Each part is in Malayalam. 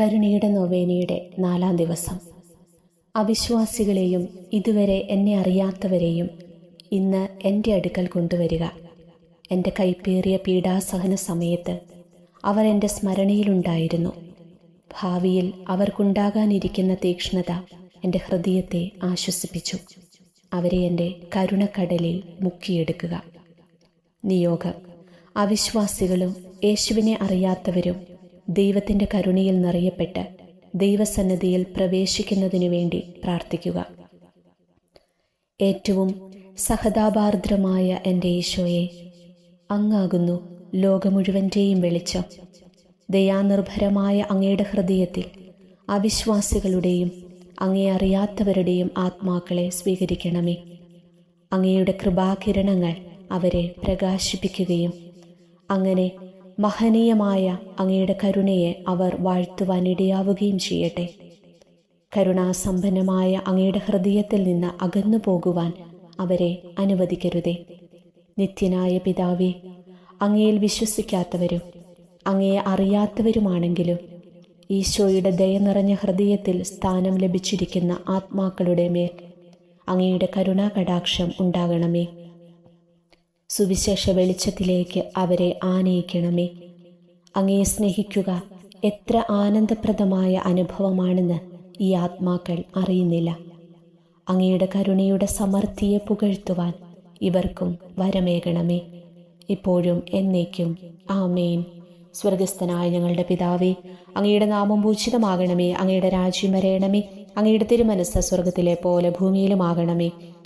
കരുണയുടെ നൊവേനയുടെ നാലാം ദിവസം. അവിശ്വാസികളെയും ഇതുവരെ എന്നെ അറിയാത്തവരെയും ഇന്ന് എന്റെ അടുക്കൽ കൊണ്ടുവരിക. എന്റെ കൈപ്പേറിയ പീഡാസഹന സമയത്ത് അവർ എന്റെ സ്മരണയിലുണ്ടായിരുന്നു. ഭാവിയിൽ അവർക്കുണ്ടാകാനിരിക്കുന്ന തീക്ഷ്ണത എന്റെ ഹൃദയത്തെ ആശ്വസിപ്പിച്ചു. അവരെ എന്റെ കരുണക്കടലിൽ മുക്കിയെടുക്കുക. നിയോഗം. അവിശ്വാസികളും യേശുവിനെ അറിയാത്തവരും ദൈവത്തിന്റെ കരുണയിൽ നിറയപ്പെട്ട് ദൈവസന്നദ്ധിയിൽ പ്രവേശിക്കുന്നതിനു വേണ്ടി പ്രാർത്ഥിക്കുക. ഏറ്റവും സഹതാപാർദ്രമായ എന്റെ ഈശോയെ അങ്ങാകുന്നു ലോകം മുഴുവന്റെയും വെളിച്ചം. ദയാനിർഭരമായ അങ്ങയുടെ ഹൃദയത്തിൽ അവിശ്വാസികളുടെയും അങ്ങേ അറിയാത്തവരുടെയും ആത്മാക്കളെ സ്വീകരിക്കണമേ. അങ്ങയുടെ കൃപാകിരണങ്ങൾ അവരെ പ്രകാശിപ്പിക്കുകയും അങ്ങനെ മഹനീയമായ അങ്ങയുടെ കരുണയെ അവർ വാഴ്ത്തുവാനിടയാവുകയും ചെയ്യട്ടെ. കരുണാസമ്പന്നമായ അങ്ങയുടെ ഹൃദയത്തിൽ നിന്ന് അകന്നു പോകുവാൻ അവരെ അനുവദിക്കരുതേ. നിത്യനായ പിതാവെ അങ്ങയിൽ വിശ്വസിക്കാത്തവരും അങ്ങയെ അറിയാത്തവരുമാണെങ്കിലും ഈശോയുടെ ദയ നിറഞ്ഞ ഹൃദയത്തിൽ സ്ഥാനം ലഭിച്ചിരിക്കുന്ന ആത്മാക്കളുടെ മേൽ അങ്ങയുടെ കരുണാകടാക്ഷം ഉണ്ടാകണമേ. സുവിശേഷ വെളിച്ചത്തിലേക്ക് അവരെ ആനയിക്കണമേ. അങ്ങയെ സ്നേഹിക്കുക എത്ര ആനന്ദപ്രദമായ അനുഭവമാണെന്ന് ഈ ആത്മാക്കൾ അറിയുന്നില്ല. അങ്ങയുടെ കരുണയുടെ സമൃദ്ധിയെ പുകഴ്ത്തുവാൻ ഇവർക്കും വരമേകണമേ. ഇപ്പോഴും എന്നേക്കും ആമേൻ. സ്വർഗസ്ഥനായ ഞങ്ങളുടെ പിതാവേ അങ്ങയുടെ നാമം പൂജിതമാകണമേ. അങ്ങയുടെ രാജ്യം വരയണമേ അങ്ങയുടെ തിരുമനസ് സ്വർഗത്തിലെ പോലെ ഭൂമിയിലുമാകണമേ.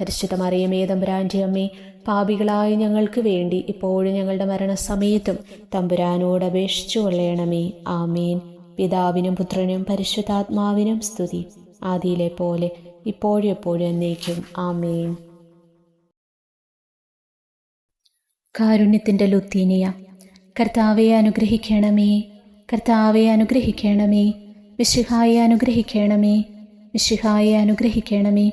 പരിശുദ്ധ മറിയമേ തമ്പുരാന്റെ അമ്മേ പാപികളായ ഞങ്ങൾക്ക് വേണ്ടി ഇപ്പോഴും ഞങ്ങളുടെ മരണസമയത്തും തമ്പുരാനോട് അപേക്ഷിച്ചു കൊള്ളണമേ. ആമേൻ. പിതാവിനും പുത്രനും പരിശുദ്ധാത്മാവിനും സ്തുതി. ആദിയിലെ പോലെ ഇപ്പോഴും എപ്പോഴും എന്നേക്കും. ആമേൻ. കാരുണ്യത്തിന്റെ ലുത്തീനിയ കർത്താവെ അനുഗ്രഹിക്കണമേ. കർത്താവെ അനുഗ്രഹിക്കണമേ. വിശുഹായെ അനുഗ്രഹിക്കണമേ. വിശുഹായെ അനുഗ്രഹിക്കണമേ.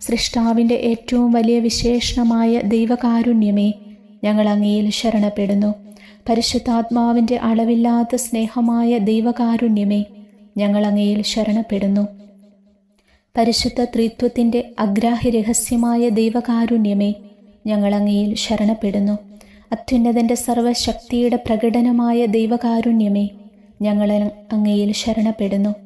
സൃഷ്ടാവിന്റെ ഏറ്റവും വലിയ വിശേഷണമായ ദൈവകാരുണ്യമേ ഞങ്ങൾ അങ്ങയിൽ ശരണപ്പെടുന്നു. പരിശുദ്ധാത്മാവിന്റെ അളവില്ലാത്ത സ്നേഹമായ ദൈവകാരുണ്യമേ ഞങ്ങൾ അങ്ങയിൽ ശരണപ്പെടുന്നു. പരിശുദ്ധ ത്രിത്വത്തിന്റെ അഗ്രാഹ്യ രഹസ്യമായ ദൈവകാരുണ്യമേ ഞങ്ങൾ അങ്ങയിൽ ശരണപ്പെടുന്നു. അത്യുന്നതന്റെ സർവശക്തിയുടെ പ്രകടനമായ ദൈവകാരുണ്യമേ ഞങ്ങൾ അങ്ങയിൽ ശരണപ്പെടുന്നു.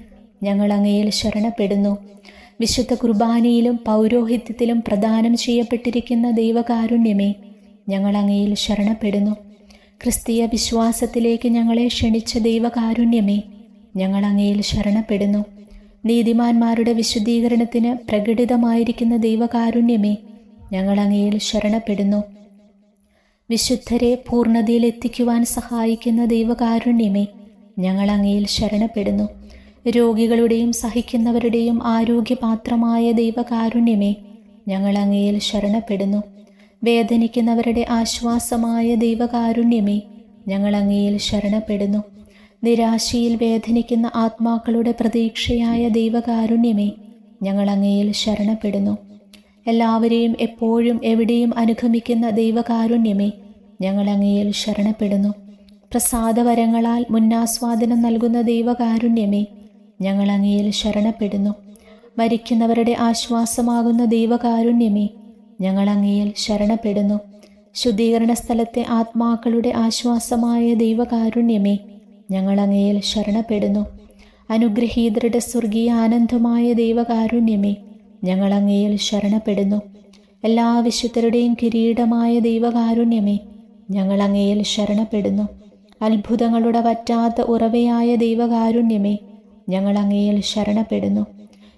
ഞങ്ങൾ അങ്ങയിൽ ശരണപ്പെടുന്നു. വിശുദ്ധ കുർബാനയിലും പൗരോഹിത്യത്തിലും പ്രദാനം ചെയ്യപ്പെട്ടിരിക്കുന്ന ദൈവകാരുണ്യമേ ഞങ്ങൾ അങ്ങയിൽ ശരണപ്പെടുന്നു. ക്രിസ്തീയ വിശ്വാസത്തിലേക്ക് ഞങ്ങളെ ക്ഷണിച്ച ദൈവകാരുണ്യമേ ഞങ്ങൾ അങ്ങയിൽ ശരണപ്പെടുന്നു. നീതിമാന്മാരുടെ വിശുദ്ധീകരണത്തിന് പ്രകടിതമായിരിക്കുന്ന ദൈവകാരുണ്യമേ ഞങ്ങൾ അങ്ങയിൽ ശരണപ്പെടുന്നു. വിശുദ്ധരെ പൂർണതയിൽ എത്തിക്കുവാൻ സഹായിക്കുന്ന ദൈവകാരുണ്യമേ ഞങ്ങൾ അങ്ങയിൽ ശരണപ്പെടുന്നു. രോഗികളുടെയും സഹിക്കുന്നവരുടെയും ആരോഗ്യപാത്രമായ ദൈവകാരുണ്യമേ ഞങ്ങൾ അങ്ങയിൽ ശരണപ്പെടുന്നു. വേദനിക്കുന്നവരുടെ ആശ്വാസമായ ദൈവകാരുണ്യമേ ഞങ്ങൾ അങ്ങയിൽ ശരണപ്പെടുന്നു. നിരാശയിൽ വേദനിക്കുന്ന ആത്മാക്കളുടെ പ്രതീക്ഷയായ ദൈവകാരുണ്യമേ ഞങ്ങൾ അങ്ങയിൽ ശരണപ്പെടുന്നു. എല്ലാവരെയും എപ്പോഴും എവിടെയും അനുഗമിക്കുന്ന ദൈവകാരുണ്യമേ ഞങ്ങൾ അങ്ങയിൽ ശരണപ്പെടുന്നു. പ്രസാദവരങ്ങളാൽ മുന്നാസ്വാദനം നൽകുന്ന ദൈവകാരുണ്യമേ ഞങ്ങൾ അങ്ങയിൽ ശരണപ്പെടുന്നു. മരിക്കുന്നവരുടെ ആശ്വാസമാകുന്ന ദൈവകാരുണ്യമേ ഞങ്ങൾ അങ്ങയിൽ ശരണപ്പെടുന്നു. ശുദ്ധീകരണ സ്ഥലത്തെ ആത്മാക്കളുടെ ആശ്വാസമായ ദൈവകാരുണ്യമേ ഞങ്ങൾ അങ്ങയിൽ ശരണപ്പെടുന്നു. അനുഗ്രഹീതരുടെ സ്വർഗീയ ആനന്ദമായ ദൈവകാരുണ്യമേ ഞങ്ങൾ അങ്ങയിൽ ശരണപ്പെടുന്നു. എല്ലാ വിശുദ്ധരുടെയും കിരീടമായ ദൈവകാരുണ്യമേ ഞങ്ങൾ അങ്ങയിൽ ശരണപ്പെടുന്നു. അത്ഭുതങ്ങളുടെ പറ്റാത്ത ഉറവയായ ദൈവകാരുണ്യമേ ഞങ്ങൾ അങ്ങയിൽ ശരണപ്പെടുന്നു.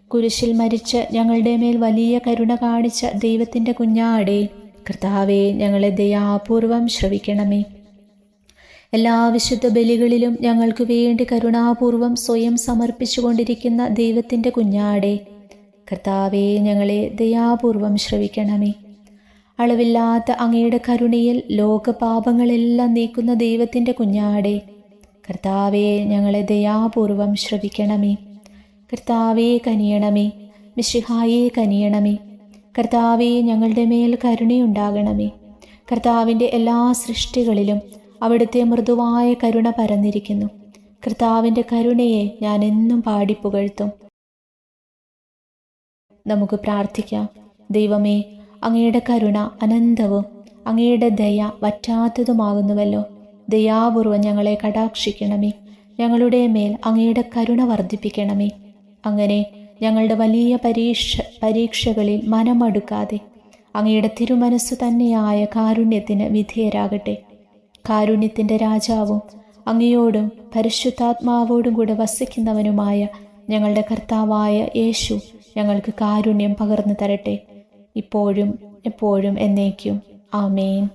കുരിശിൽ മരിച്ച് ഞങ്ങളുടെ മേൽ വലിയ കരുണ കാണിച്ച ദൈവത്തിന്റെ കുഞ്ഞാടെ കർത്താവെ ഞങ്ങളെ ദയാപൂർവം ശ്രവിക്കണമേ. എല്ലാ വിശുദ്ധ ബലികളിലും ഞങ്ങൾക്ക് വേണ്ടി കരുണാപൂർവം സ്വയം സമർപ്പിച്ചുകൊണ്ടിരിക്കുന്ന ദൈവത്തിന്റെ കുഞ്ഞാടെ കർത്താവെ ഞങ്ങളെ ദയാപൂർവം ശ്രവിക്കണമേ. അളവില്ലാത്ത അങ്ങയുടെ കരുണയിൽ ലോകപാപങ്ങളെല്ലാം നീക്കുന്ന ദൈവത്തിന്റെ കുഞ്ഞാടെ കർത്താവെ ഞങ്ങളെ ദയാപൂർവം ശ്രവിക്കണമേ. കർത്താവെ കനിയണമേ. മിശിഹായെ കനിയണമേ. കർത്താവെ ഞങ്ങളുടെ മേൽ കരുണയുണ്ടാകണമേ. കർത്താവിന്റെ എല്ലാ സൃഷ്ടികളിലും അവിടുത്തെ മൃദുവായ കരുണ പരന്നിരിക്കുന്നു. കർത്താവിന്റെ കരുണയെ ഞാൻ എന്നും പാടിപ്പുകഴ്ത്തും നമുക്ക് പ്രാർത്ഥിക്കാം. ദൈവമേ അങ്ങയുടെ കരുണ അനന്തവും അങ്ങയുടെ ദയ വറ്റാത്തതുമാകുന്നുവല്ലോ. ദയാപൂർവം ഞങ്ങളെ കടാക്ഷിക്കണമേ. ഞങ്ങളുടെ മേൽ അങ്ങയുടെ കരുണ വർദ്ധിപ്പിക്കണമേ. അങ്ങനെ ഞങ്ങളുടെ വലിയ പരീക്ഷ പരീക്ഷകളിൽ മനമടുക്കാതെ അങ്ങയുടെ തിരുമനസ്സു തന്നെയായ കാരുണ്യത്തിന് വിധേയരാകട്ടെ. കാരുണ്യത്തിന്റെ രാജാവും അങ്ങയോടും പരിശുദ്ധാത്മാവോടും കൂടെ വസിക്കുന്നവനുമായ ഞങ്ങളുടെ കർത്താവായ യേശു ഞങ്ങൾക്ക് കാരുണ്യം പകർന്നു തരട്ടെ. ഇപ്പോഴും എപ്പോഴും എന്നേക്കും. ആമേൻ.